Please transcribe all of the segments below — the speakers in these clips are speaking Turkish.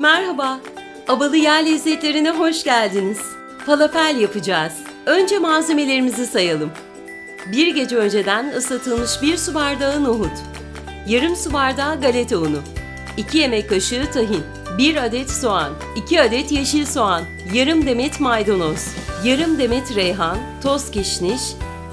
Merhaba, Abalı Yer Lezzetlerine hoş geldiniz. Falafel yapacağız. Önce malzemelerimizi sayalım. Bir gece önceden ıslatılmış bir su bardağı nohut, yarım su bardağı galeta unu, 2 yemek kaşığı tahin, 1 adet soğan, 2 adet yeşil soğan, yarım demet maydanoz, yarım demet reyhan, toz kişniş,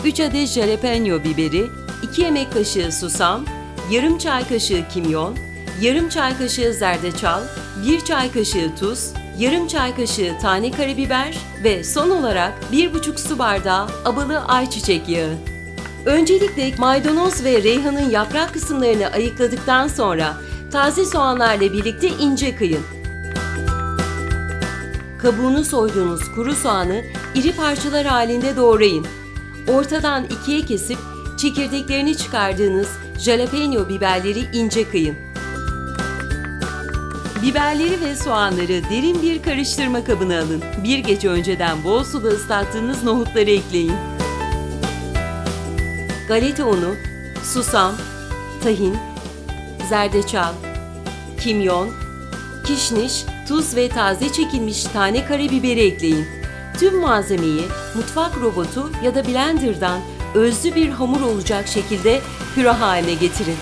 3 adet jalapeno biberi, 2 yemek kaşığı susam, yarım çay kaşığı kimyon, yarım çay kaşığı zerdeçal, 1 çay kaşığı tuz, yarım çay kaşığı tane karabiber ve son olarak 1,5 su bardağı abalı ayçiçek yağı. Öncelikle maydanoz ve reyhanın yaprak kısımlarını ayıkladıktan sonra taze soğanlarla birlikte ince kıyın. Kabuğunu soyduğunuz kuru soğanı iri parçalar halinde doğrayın. Ortadan ikiye kesip çekirdeklerini çıkardığınız jalapeno biberleri ince kıyın. Biberleri ve soğanları derin bir karıştırma kabına alın. Bir gece önceden bol suda ıslattığınız nohutları ekleyin. Galeta unu, susam, tahin, zerdeçal, kimyon, kişniş, tuz ve taze çekilmiş tane karabiberi ekleyin. Tüm malzemeyi mutfak robotu ya da blenderdan özlü bir hamur olacak şekilde püre haline getirin.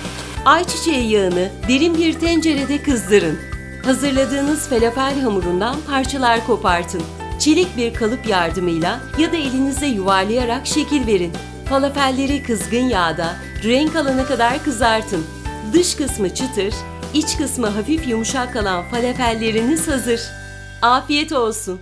Ayçiçeği yağını derin bir tencerede kızdırın. Hazırladığınız falafel hamurundan parçalar kopartın. Çelik bir kalıp yardımıyla ya da elinizle yuvarlayarak şekil verin. Falafelleri kızgın yağda renk alana kadar kızartın. Dış kısmı çıtır, iç kısmı hafif yumuşak kalan falafelleriniz hazır. Afiyet olsun.